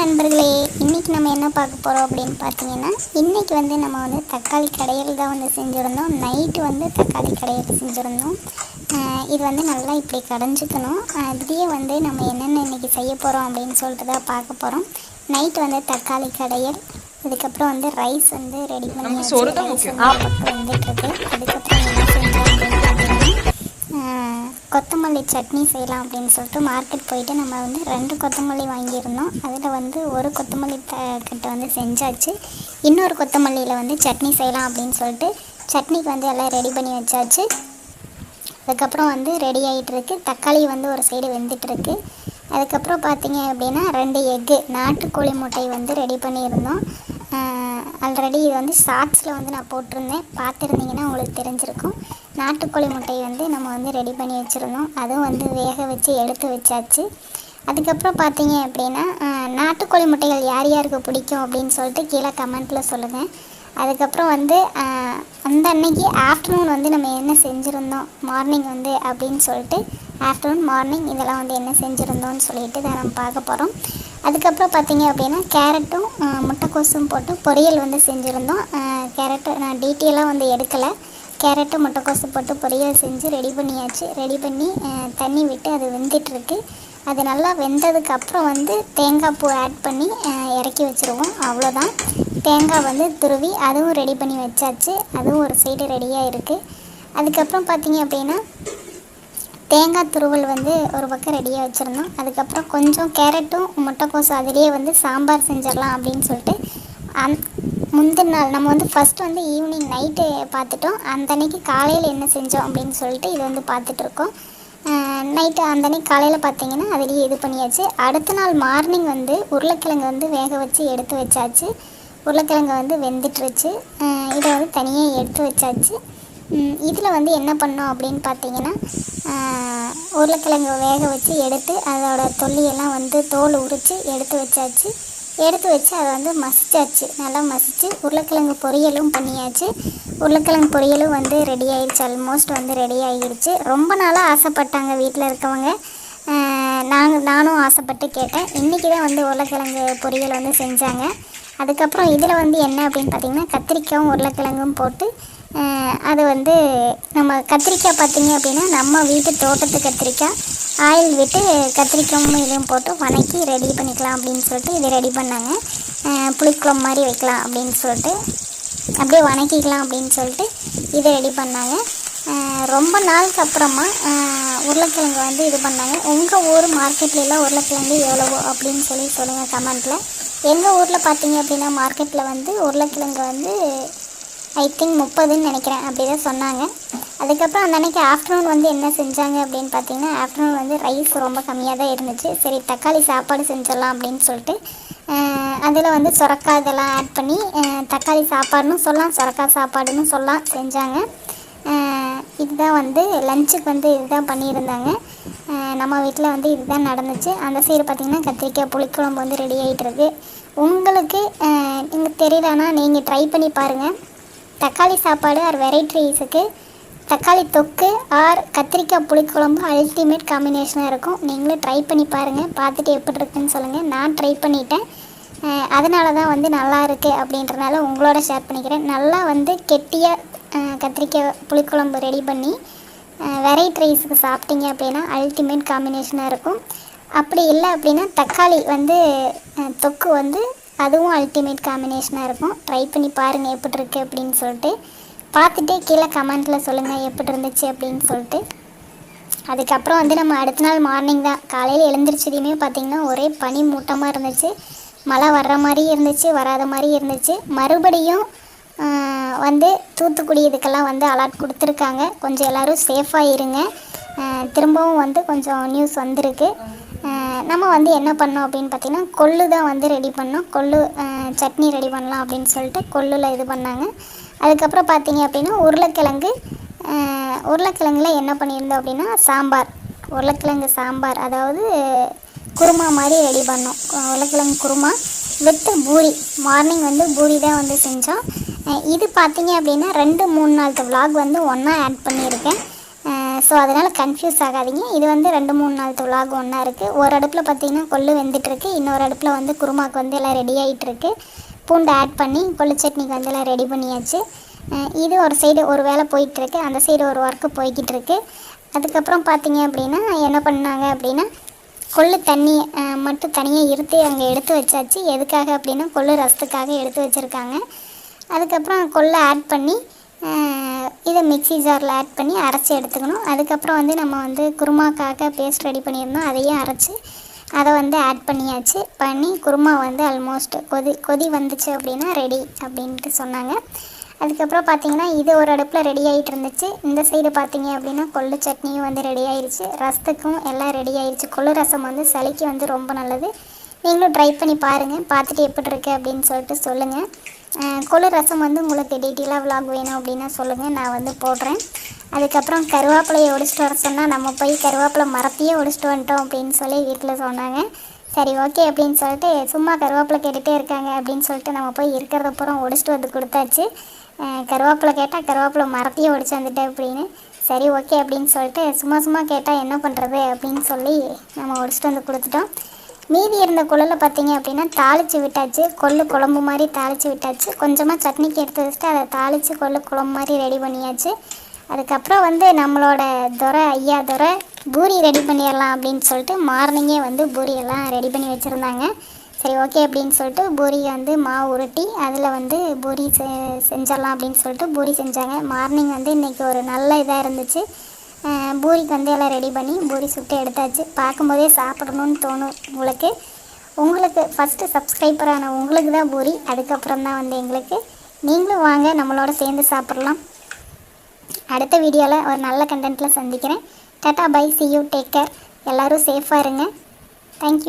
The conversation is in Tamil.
நண்பர்களே இன்றைக்கி நம்ம என்ன பார்க்க போகிறோம் அப்படின்னு பார்த்தீங்கன்னா இன்றைக்கி வந்து நம்ம வந்து தக்காளி கடையில் தான் வந்து செஞ்சுருந்தோம். நைட்டு வந்து தக்காளி கடையில் செஞ்சுருந்தோம். இது வந்து நல்லா இப்படி கடைஞ்சிக்கணும். அதுலேயே வந்து நம்ம என்னென்ன இன்றைக்கி செய்ய போகிறோம் அப்படின்னு சொல்லிட்டு தான் பார்க்க போகிறோம் நைட் வந்து தக்காளி கடையல் அதுக்கப்புறம் வந்து ரைஸ் வந்து ரெடி பண்ணி சோறு சட்னி செய்யலாம் அப்படின்னு சொல்லிட்டு மார்க்கெட் போயிட்டு நம்ம வந்து ரெண்டு கொத்தமல்லி வாங்கியிருந்தோம். அதில் வந்து ஒரு கொத்தமல்லி த கட்டை வந்து செஞ்சாச்சு. இன்னொரு கொத்தமல்லியில் வந்து சட்னி செய்யலாம் அப்படின்னு சொல்லிட்டு சட்னிக்கு வந்து எல்லாம் ரெடி பண்ணி வச்சாச்சு. அதுக்கப்புறம் வந்து ரெடி ஆகிட்டுருக்கு தக்காளி வந்து ஒரு சைடு வெந்துட்டுருக்கு அதுக்கப்புறம் பார்த்தீங்க அப்படின்னா ரெண்டு எக்கு நாட்டுக்கோழி முட்டை வந்து ரெடி பண்ணியிருந்தோம். ஆல்ரெடி இது வந்து ஷார்ட்ஸில் வந்து நான் போட்டிருந்தேன். பார்த்துருந்தீங்கன்னா உங்களுக்கு தெரிஞ்சிருக்கும். நாட்டுக்கோழி முட்டையை வந்து நம்ம வந்து ரெடி பண்ணி வச்சுருந்தோம் அதுவும் வந்து வேக வச்சு எடுத்து வச்சாச்சு. அதுக்கப்புறம் பார்த்தீங்க அப்படின்னா நாட்டுக்கோழி முட்டைகள் யார் யாருக்கு பிடிக்கும் அப்படின்னு சொல்லிட்டு கீழே கமெண்ட்டில் சொல்லுங்கள் அதுக்கப்புறம் வந்து அந்த அன்னைக்கு ஆஃப்டர்நூன் வந்து நம்ம என்ன செஞ்சுருந்தோம்? மார்னிங் வந்து அப்படின்னு சொல்லிட்டு ஆஃப்டர்நூன் மார்னிங் இதெல்லாம் வந்து என்ன செஞ்சுருந்தோம்னு சொல்லிட்டு தான் நம்ம பார்க்க போகிறோம் அதுக்கப்புறம் பார்த்தீங்க அப்படின்னா கேரட்டும் முட்டைக்கோசும் போட்டு பொரியல் வந்து செஞ்சுருந்தோம். கேரட்டு நான் டீட்டெயிலாக வந்து எடுக்கலை. கேரட்டு முட்டைக்கோசு போட்டு பொரியல் செஞ்சு ரெடி பண்ணியாச்சு. ரெடி பண்ணி தண்ணி விட்டு அது வெந்துட்டுருக்கு. அது நல்லா வெந்ததுக்கு அப்புறம் வந்து தேங்காய் பூ ஆட் பண்ணி இறக்கி வச்சுருவோம். அவ்வளோதான் தேங்காய் வந்து துருவி அதுவும் ரெடி பண்ணி வச்சாச்சு. அதுவும் ஒரு சைடு ரெடியாக இருக்குது அதுக்கப்புறம் பார்த்திங்க அப்படின்னா தேங்காய் துருவல் வந்து ஒரு பக்கம் ரெடியாக வச்சுருந்தோம் அதுக்கப்புறம் கொஞ்சம் கேரட்டும் முட்டைக்கோசும் அதிலேயே வந்து சாம்பார் செஞ்சிடலாம் அப்படின்னு சொல்லிட்டு அந் முந்தின நாள் நம்ம வந்து ஃபஸ்ட் வந்து ஈவினிங் நைட்டு பார்த்துட்டோம். அந்த அன்னைக்கு காலையில் என்ன செஞ்சோம் அப்படின்னு சொல்லிட்டு இது வந்து பார்த்துட்ருக்கோம் நைட்டு அந்த அன்னைக்கு காலையில் பார்த்தீங்கன்னா அதுலேயே இது பண்ணியாச்சு. அடுத்த நாள் மார்னிங் வந்து உருளைக்கிழங்கு வந்து வேக வச்சு எடுத்து வச்சாச்சு. உருளைக்கிழங்கு வந்து வெந்துட்டுருச்சு. இதை வந்து தனியாக எடுத்து வச்சாச்சு. இதில் வந்து என்ன பண்ணோம் அப்படின்னு பார்த்தீங்கன்னா உருளைக்கிழங்கு வேக வச்சு எடுத்து அதோட தொல்லியெல்லாம் வந்து தோல் உரித்து எடுத்து வச்சாச்சு. எடுத்து வச்சு அதை வந்து மசிச்சாச்சு. நல்லா மசித்து உருளைக்கிழங்கு பொரியலும் பண்ணியாச்சு. உருளைக்கிழங்கு பொரியலும் வந்து ரெடி ஆயிடுச்சு ஆல்மோஸ்ட் வந்து ரெடி ஆகிடுச்சு. ரொம்ப நாளாக ஆசைப்பட்டாங்க வீட்டில் இருக்கவங்க. நாங்கள் நானும் ஆசைப்பட்டு கேட்டேன். இன்றைக்கி தான் வந்து உருளைக்கிழங்கு பொரியல் வந்து செஞ்சாங்க. அதுக்கப்புறம் இதில் வந்து என்ன அப்படின்னு பார்த்தீங்கன்னா கத்திரிக்காயும் உருளைக்கிழங்கும் போட்டு அது வந்து நம்ம கத்திரிக்காய் பார்த்தீங்க அப்படின்னா நம்ம வீட்டு தோட்டத்து கத்திரிக்காய். ஆயில் விட்டு கத்திரிக்காயும் இதுவும் போட்டு வணக்கி ரெடி பண்ணிக்கலாம் அப்படின்னு சொல்லிட்டு இது ரெடி பண்ணாங்க. புளிக்குழம்பு மாதிரி வைக்கலாம் அப்படின்னு சொல்லிட்டு. அப்படியே வணக்கிக்கலாம் அப்படின்னு சொல்லிட்டு இதை ரெடி பண்ணாங்க. ரொம்ப நாளுக்கு அப்புறமா உருளைக்கிழங்கு வந்து இது பண்ணாங்க. உங்கள் ஊர் மார்க்கெட்லலாம் உருளைக்கிழங்கு எவ்வளவோ அப்படின்னு சொல்லி சொல்லுங்கள் கமெண்ட்டில் எங்கள் ஊரில் பார்த்தீங்க அப்படின்னா மார்க்கெட்டில் வந்து உருளைக்கிழங்கு வந்து ஐ திங்க் முப்பதுன்னு நினைக்கிறேன் அப்படி தான் சொன்னாங்க. அதுக்கப்புறம் அந்த அன்றைக்கி ஆஃப்டர்நூன் வந்து என்ன செஞ்சாங்க அப்படின்னு பார்த்தீங்கன்னா ஆஃப்டர்நூன் வந்து ரைஸ் ரொம்ப கம்மியாக தான் இருந்துச்சு. சரி தக்காளி சாப்பாடு செஞ்சிடலாம் அப்படின்னு சொல்லிட்டு அதில் வந்து சுரக்காய் இதெல்லாம் ஆட் பண்ணி தக்காளி சாப்பாடுன்னு சொல்லலாம் சுரக்காய் சாப்பாடுன்னு சொல்லலாம் செஞ்சாங்க. இதுதான் வந்து லஞ்சுக்கு வந்து இதுதான் பண்ணியிருந்தாங்க. நம்ம வீட்டில் வந்து இதுதான் நடந்துச்சு. அந்த சைடு பார்த்திங்கன்னா கத்திரிக்காய் புளிக்குழம்பு வந்து ரெடி ஆகிட்டுருக்கு உங்களுக்கு நீங்கள் தெரியலனா நீங்கள் ட்ரை பண்ணி பாருங்கள் தக்காளி சாப்பாடு ஆர் வெரைட்டி ரைஸுக்கு தக்காளி தொக்கு ஆர் கத்திரிக்காய் புளிக்குழம்பு அல்டிமேட் காம்பினேஷனாக இருக்கும். நீங்களும் ட்ரை பண்ணி பாருங்கள் பார்த்துட்டு எப்படி இருக்குன்னு சொல்லுங்கள் நான் ட்ரை பண்ணிட்டேன். அதனால தான் வந்து நல்லா இருக்குது அப்படின்றனால உங்களோட ஷேர் பண்ணிக்கிறேன். நல்லா வந்து கெட்டியாக கத்திரிக்காய் புளிக்குழம்பு ரெடி பண்ணி வெரைட்டி ரைஸுக்கு சாப்பிட்டீங்க அப்படின்னா அல்டிமேட் காம்பினேஷனாக இருக்கும். அப்படி இல்லை அப்படின்னா தக்காளி வந்து தொக்கு வந்து அதுவும் அல்டிமேட் காம்பினேஷனாக இருக்கும். ட்ரை பண்ணி பாருங்கள் எப்படி இருக்கு அப்படின்னு சொல்லிட்டு. பார்த்துட்டு கீழே கமெண்ட்டில் சொல்லுங்கள் எப்படி இருந்துச்சு அப்படின்னு சொல்லிட்டு. அதுக்கப்புறம் வந்து நம்ம அடுத்த நாள் மார்னிங் தான். காலையில் எழுந்திரிச்சதையுமே பார்த்திங்கன்னா ஒரே பனி மூட்டமாக இருந்துச்சு. மழை வர்ற மாதிரி இருந்துச்சு வராத மாதிரி இருந்துச்சு. மறுபடியும் வந்து தூத்துக்குடி இதுக்கெல்லாம் வந்து அலர்ட் கொடுத்துருக்காங்க. கொஞ்சம் எல்லோரும் சேஃபாக இருங்க. திரும்பவும் வந்து கொஞ்சம் நியூஸ் வந்திருக்கு. நம்ம வந்து என்ன பண்ணோம் அப்படின்னு பார்த்தீங்கன்னா கொள்ளு தான் வந்து ரெடி பண்ணோம். கொள்ளு சட்னி ரெடி பண்ணலாம் அப்படின்னு சொல்லிட்டு கொள்ளில் இது பண்ணாங்க. அதுக்கப்புறம் பார்த்தீங்க அப்படின்னா உருளைக்கிழங்கு உருளைக்கிழங்குல என்ன பண்ணியிருந்தோம் அப்படின்னா சாம்பார். உருளைக்கிழங்கு சாம்பார். அதாவது குருமா மாதிரி ரெடி பண்ணோம். உருளைக்கிழங்கு குருமா வித் பூரி. மார்னிங் வந்து பூரி தான் வந்து செஞ்சோம். இது பார்த்தீங்க அப்படின்னா ரெண்டு மூணு நாள் vlog வந்து ஒன்றா ஆட் பண்ணியிருக்கேன். ஸோ அதனால் கன்ஃபியூஸ் ஆகாதீங்க. இது வந்து ரெண்டு மூணு நாள் துளாக ஒன்றா இருக்குது ஒரு அடுப்பில் பார்த்தீங்கன்னா கொள்ளு வெந்துட்டுருக்கு. இன்னொரு அடுப்பில் வந்து குருமாக்கு வந்து எல்லாம் ரெடி ஆகிட்டுருக்கு பூண்டு ஆட் பண்ணி கொள்ளு சட்னிக்கு வந்து எல்லாம் ரெடி பண்ணியாச்சு. இது ஒரு சைடு ஒரு வேலை போயிட்டுருக்கு. அந்த சைடு ஒரு ஒர்க்கு போய்கிட்டு இருக்கு அதுக்கப்புறம் பார்த்தீங்க அப்படின்னா என்ன பண்ணாங்க அப்படின்னா கொள்ளு தண்ணி மட்டும் தனியாக இருத்து அங்கே எடுத்து வச்சாச்சு. எதுக்காக அப்படின்னா கொள்ளு ரசத்துக்காக எடுத்து வச்சுருக்காங்க. அதுக்கப்புறம் கொள்ளை ஆட் பண்ணி இதை மிக்ஸி ஜாரில் ஆட் பண்ணி அரைச்சி எடுத்துக்கணும். அதுக்கப்புறம் வந்து நம்ம வந்து குருமாக்காக பேஸ்ட் ரெடி பண்ணியிருந்தோம். அதையும் அரைச்சி அதை வந்து ஆட் பண்ணியாச்சு. பண்ணி குருமா வந்து ஆல்மோஸ்ட் கொதி கொதி வந்துச்சு அப்படின்னா ரெடி அப்படின்ட்டு சொன்னாங்க. அதுக்கப்புறம் பார்த்தீங்கன்னா இது ஒரு அடுப்பில் ரெடி ஆகிட்டு இருந்துச்சு. இந்த சைடு பார்த்தீங்க அப்படின்னா கொள்ளு சட்னியும் வந்து ரெடி ஆயிடுச்சு ரசத்துக்கும் எல்லாம் ரெடி ஆயிடுச்சு கொள்ளு ரசம் வந்து சளிக்கு வந்து ரொம்ப நல்லது. நீங்களும் ட்ரை பண்ணி பாருங்கள் பார்த்துட்டு எப்படி இருக்குது அப்படின்னு சொல்லிட்டு சொல்லுங்கள் அஹ் ரசம் வந்து உங்களுக்கு டீட்டெயிலாக விலாக் வேணும் அப்படின்னா சொல்லுங்கள் நான் வந்து போடுறேன். அதுக்கப்புறம் கருவேப்பிலையை ஒடிச்சிட்டு வர சொன்னால் நம்ம போய் கருவேப்பிலை மரத்தையே ஒடிச்சிட்டு வந்துட்டோம் அப்படின்னு சொல்லி வீட்டில் சொன்னாங்க. சரி ஓகே அப்படின்னு சொல்லிட்டு சும்மா கருவேப்பிலை கேட்டுகிட்டே இருக்காங்க அப்படின்னு சொல்லிட்டு நம்ம போய் இருக்கிறத பூரா ஒடிச்சிட்டு வந்து கொடுத்தாச்சு. கருவேப்பிலை கேட்டால் கருவேப்பிலை மரத்தையே ஒடிச்சு வந்துட்டேன் அப்படின்னு. சரி ஓகே அப்படின்னு சொல்லிட்டு சும்மா சும்மா கேட்டால் என்ன பண்ணுறது அப்படின்னு சொல்லி நம்ம ஒடிச்சிட்டு வந்து கொடுத்துட்டோம். மீதி இருந்த குழலில் பார்த்தீங்க அப்படின்னா தாளித்து விட்டாச்சு. கொள்ளு குழம்பு மாதிரி தாளித்து விட்டாச்சு. கொஞ்சமாக சட்னிக்கு எடுத்து வச்சுட்டு அதை தாளித்து கொள்ளு குழம்பு மாதிரி ரெடி பண்ணியாச்சு. அதுக்கப்புறம் வந்து நம்மளோட துறை ஐயா துறை பூரி ரெடி பண்ணிடலாம் அப்படின்னு சொல்லிட்டு மார்னிங்கே வந்து பூரியெல்லாம் ரெடி பண்ணி வச்சுருந்தாங்க. சரி ஓகே அப்படின்னு சொல்லிட்டு பூரியை வந்து மாவு உருட்டி அதில் வந்து பூரி செ செஞ்சிடலாம் அப்படின்னு சொல்லிட்டு பூரி செஞ்சாங்க. மார்னிங் வந்து இன்றைக்கி ஒரு நல்ல இதாக இருந்துச்சு. பூரிக்கு வந்து எல்லாம் ரெடி பண்ணி பூரி சுட்டு எடுத்தாச்சு. பார்க்கும்போதே சாப்பிடணும்னு தோணும் உங்களுக்கு. உங்களுக்கு ஃபஸ்ட்டு சப்ஸ்கிரைபரான உங்களுக்கு தான் பூரி அதுக்கப்புறம் தான் வந்து எங்களுக்கு. நீங்களும் வாங்க நம்மளோட சேர்ந்து சாப்பிட்லாம். அடுத்த வீடியோவில் ஒரு நல்ல கண்டென்ட்டில் சந்திக்கிறேன். Tata bye see you take care எல்லோரும் சேஃபாக இருங்க. தேங்க்யூ